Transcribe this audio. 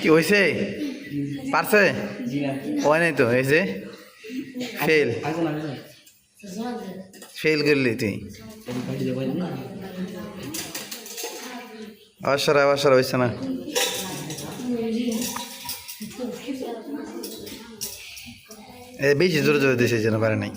কি হয়েছে পারছে হয় নাই তো হয়েছে ফেল ফেল করলি তুই। অবসর অবসর হয়েছে না। বেশি জোরে জোরে দিয়েছে যেন পারে নাই।